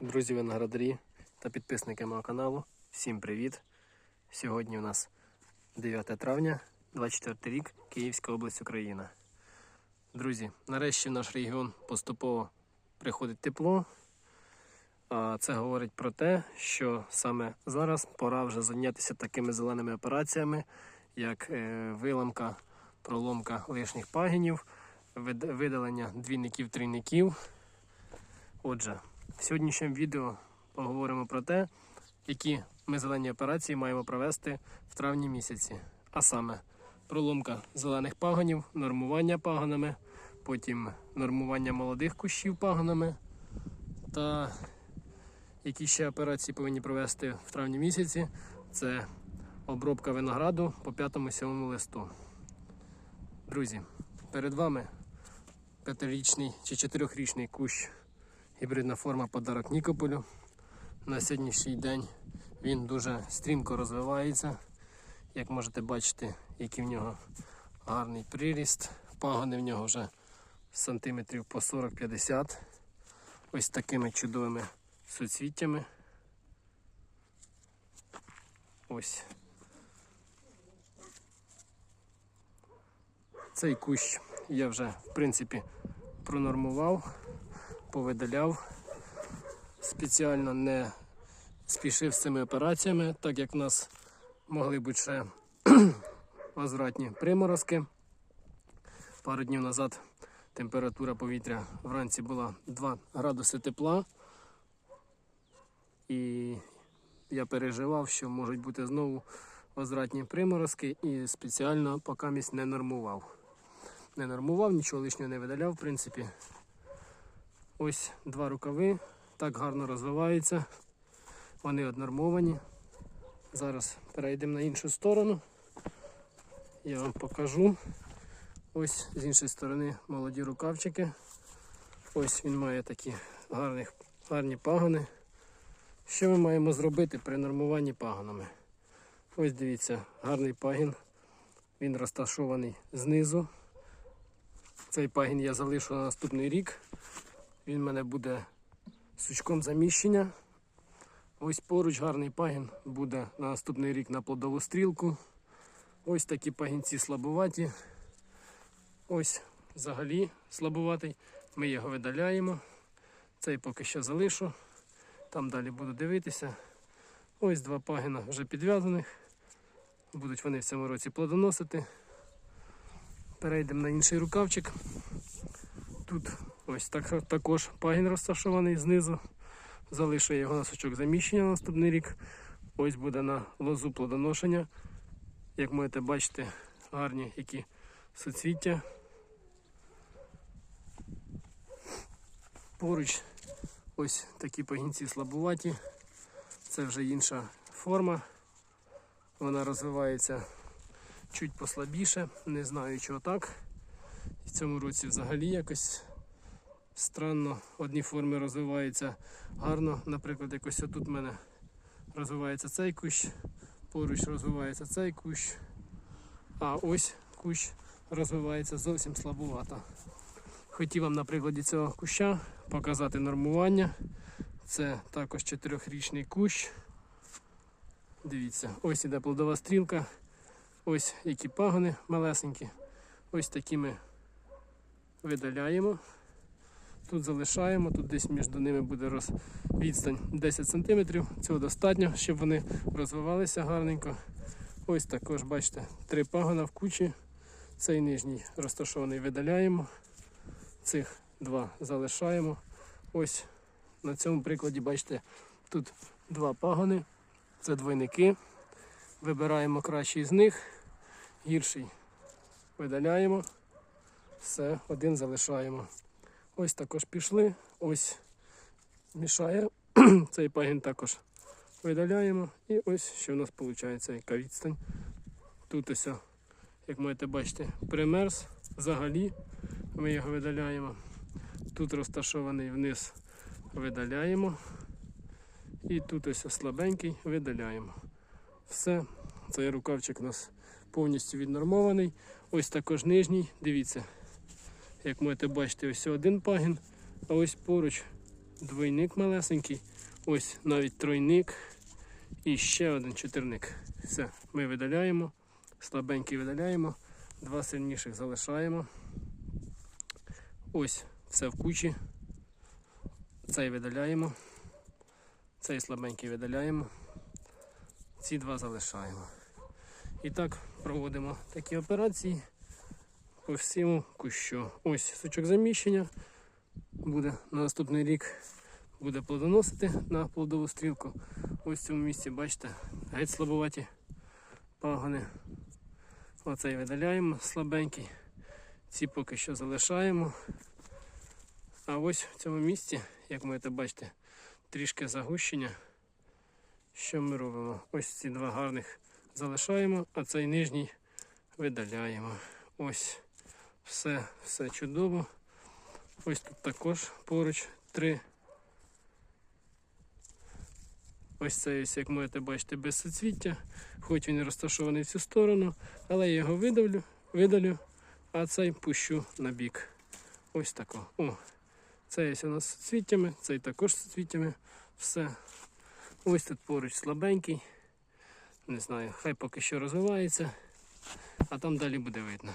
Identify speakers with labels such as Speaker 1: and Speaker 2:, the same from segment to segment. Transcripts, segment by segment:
Speaker 1: Друзі виноградарі та підписники мого каналу. Всім привіт! Сьогодні у нас 9 травня, 24 рік, Київська область Україна. Друзі, нарешті в наш регіон поступово приходить тепло. А це говорить про те, що саме зараз пора вже зайнятися такими зеленими операціями, як е, виламка, проломка лишніх пагінів, видалення двійників-трійників. Отже, в сьогоднішньому відео поговоримо про те, які ми зелені операції маємо провести в травні місяці. А саме проломка зелених пагонів, нормування пагонами, потім нормування молодих кущів пагонами та які ще операції повинні провести в травні місяці. Це обробка винограду по 5-7 листу. Друзі, перед вами п'ятирічний чи чотирьохрічний кущ гібридна форма подарок Нікополю. На сьогоднішній день він дуже стрімко розвивається. Як можете бачити, який в нього гарний приріст. Пагони в нього вже сантиметрів по 40-50. Ось такими чудовими суцвіттями. Ось. Цей кущ я вже, в принципі, пронормував повидаляв. Спеціально не спішив з цими операціями, так як в нас могли бути ще возвратні приморозки. Пару днів назад температура повітря вранці була 2 градуси тепла. І я переживав, що можуть бути знову возвратні приморозки і спеціально поки місць не нормував. Не нормував, нічого лишнього не видаляв, в принципі. Ось два рукави, так гарно розвиваються. Вони однормовані. Зараз перейдемо на іншу сторону. Я вам покажу. Ось з іншої сторони молоді рукавчики. Ось він має такі гарні, гарні пагони. Що ми маємо зробити при нормуванні пагонами? Ось дивіться, гарний пагін. Він розташований знизу. Цей пагін я залишу на наступний рік. Він в мене буде сучком заміщення. Ось поруч гарний пагін буде на наступний рік на плодову стрілку. Ось такі пагінці слабуваті. Ось взагалі слабуватий. Ми його видаляємо. Цей поки що залишу. Там далі буду дивитися. Ось два пагіна вже підв'язаних. Будуть вони в цьому році плодоносити. Перейдемо на інший рукавчик. Тут ось так, також пагін розташований знизу. Залишу його на сучок заміщення на наступний рік. Ось буде на лозу плодоношення. Як можете бачити, гарні які суцвіття. Поруч ось такі пагінці слабуваті. Це вже інша форма. Вона розвивається чуть послабіше. Не знаю чого так. В цьому році взагалі якось странно. Одні форми розвиваються гарно. Наприклад, якось отут в мене розвивається цей кущ, поруч розвивається цей кущ, а ось кущ розвивається зовсім слабувато. Хотів вам на прикладі цього куща показати нормування. Це також чотирьохрічний кущ. Дивіться, ось іде плодова стрілка. Ось які пагони малесенькі. Ось такі ми видаляємо. Тут залишаємо, тут десь між ними буде роз... відстань 10 см. Цього достатньо, щоб вони розвивалися гарненько. Ось також, бачите, три пагона в кучі. Цей нижній розташований видаляємо. Цих два залишаємо. Ось на цьому прикладі, бачите, тут два пагони. Це двойники. Вибираємо кращий з них, гірший видаляємо. Все, один залишаємо. Ось також пішли. Ось мішає. Цей пагін також видаляємо. І ось що в нас виходить, яка відстань. Тут ось, як можете бачити, примерз взагалі. Ми його видаляємо. Тут розташований вниз видаляємо. І тут ось слабенький видаляємо. Все, цей рукавчик у нас повністю віднормований. Ось також нижній. Дивіться, як можете бачити, ось один пагін, а ось поруч двойник малесенький, ось навіть тройник і ще один чотирник. Все, ми видаляємо, слабенький видаляємо, два сильніших залишаємо. Ось все в кучі. Цей видаляємо, цей слабенький видаляємо, ці два залишаємо. І так проводимо такі операції по всьому кущу. Ось сучок заміщення буде на наступний рік буде плодоносити на плодову стрілку. Ось в цьому місці, бачите, геть слабоваті пагони. Оцей видаляємо слабенький. Ці поки що залишаємо. А ось в цьому місці, як можете бачите, трішки загущення. Що ми робимо? Ось ці два гарних залишаємо, а цей нижній видаляємо. Ось все, все чудово. Ось тут також поруч три. Ось цей, ось, як можете бачити, без соцвіття. Хоч він розташований в цю сторону, але я його видавлю, видалю, а цей пущу на бік. Ось тако. О, цей ось у нас з соцвіттями, цей також з соцвіттями. Все. Ось тут поруч слабенький. Не знаю, хай поки що розвивається, а там далі буде видно.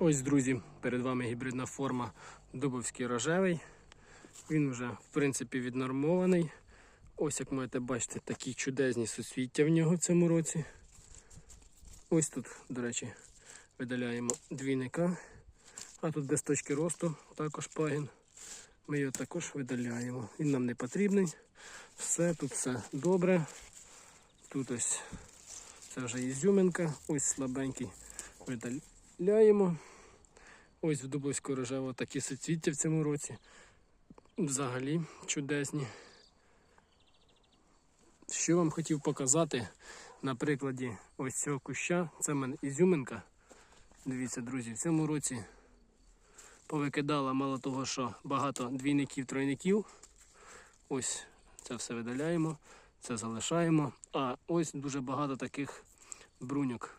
Speaker 1: Ось, друзі, перед вами гібридна форма Дубовський рожевий. Він вже, в принципі, віднормований. Ось, як можете бачити, такі чудесні суцвіття в нього в цьому році. Ось тут, до речі, видаляємо двійника. А тут без точки росту також пагін. Ми його також видаляємо. Він нам не потрібний. Все, тут все добре. Тут ось це вже ізюминка, ось слабенький видаляємо. Ось в Дубовського рожевого такі суцвіття в цьому році. Взагалі чудесні. Що вам хотів показати на прикладі ось цього куща. Це в мене ізюминка. Дивіться, друзі, в цьому році повикидала мало того, що багато двійників, тройників. Ось це все видаляємо, це залишаємо. А ось дуже багато таких бруньок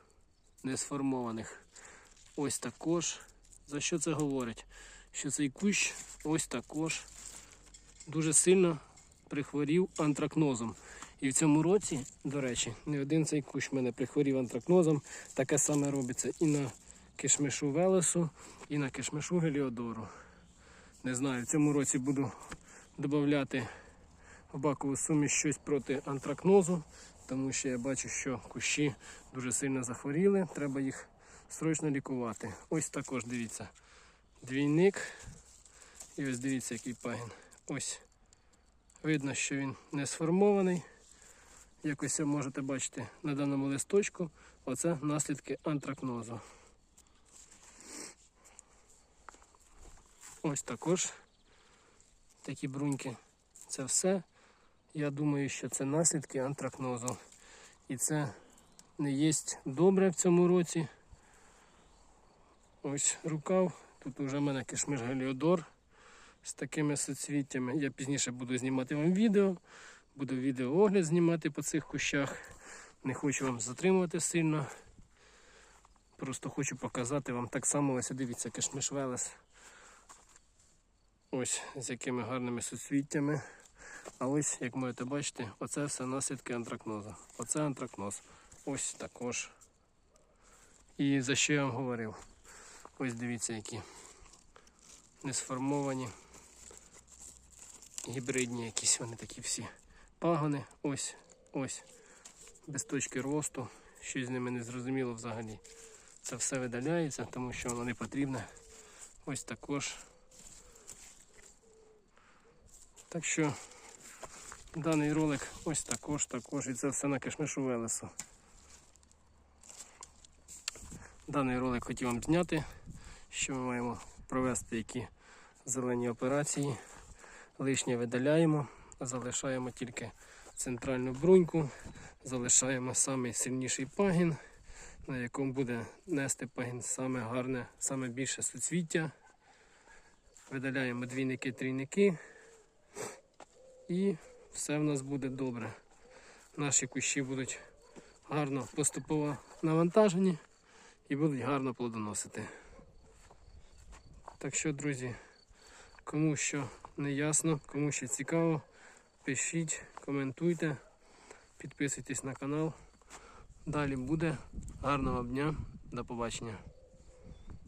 Speaker 1: несформованих. Ось також. За що це говорить? Що цей кущ ось також дуже сильно прихворів антракнозом. І в цьому році, до речі, не один цей кущ в мене прихворів антракнозом. Таке саме робиться і на кишмишу Велесу, і на кишмишу Геліодору. Не знаю, в цьому році буду додати в бакову суміш щось проти антракнозу, тому що я бачу, що кущі дуже сильно захворіли, треба їх срочно лікувати. Ось також дивіться. Двійник. І ось дивіться, який пагін. Ось. Видно, що він не сформований. Якось ви можете бачити на даному листочку. Оце наслідки антракнозу. Ось також такі бруньки. Це все. Я думаю, що це наслідки антракнозу. І це не є добре в цьому році. Ось рукав. Тут вже в мене кишмиш Галіодор з такими соцвіттями. Я пізніше буду знімати вам відео. Буду відеоогляд знімати по цих кущах. Не хочу вам затримувати сильно. Просто хочу показати вам так само, ось дивіться, кишмиш Велес. Ось з якими гарними суцвіттями. А ось, як можете бачити, оце все наслідки антракнозу. Оце антракноз. Ось також. І за що я вам говорив? Ось дивіться, які несформовані, гібридні якісь вони такі всі пагони. Ось, ось, без точки росту. Щось з ними не зрозуміло взагалі. Це все видаляється, тому що воно не потрібне. Ось також. Так що даний ролик ось також, також. І це все на кишмишу Велесу. Даний ролик хотів вам зняти, що ми маємо провести які зелені операції. Лишнє видаляємо, залишаємо тільки центральну бруньку, залишаємо самий сильніший пагін, на якому буде нести пагін саме гарне, саме більше суцвіття. Видаляємо двійники, трійники і все в нас буде добре. Наші кущі будуть гарно поступово навантажені і будуть гарно плодоносити. Так що, друзі, кому що не ясно. Кому ще цікаво, пишіть, коментуйте, підписуйтесь на канал. Далі буде. Гарного дня. До побачення.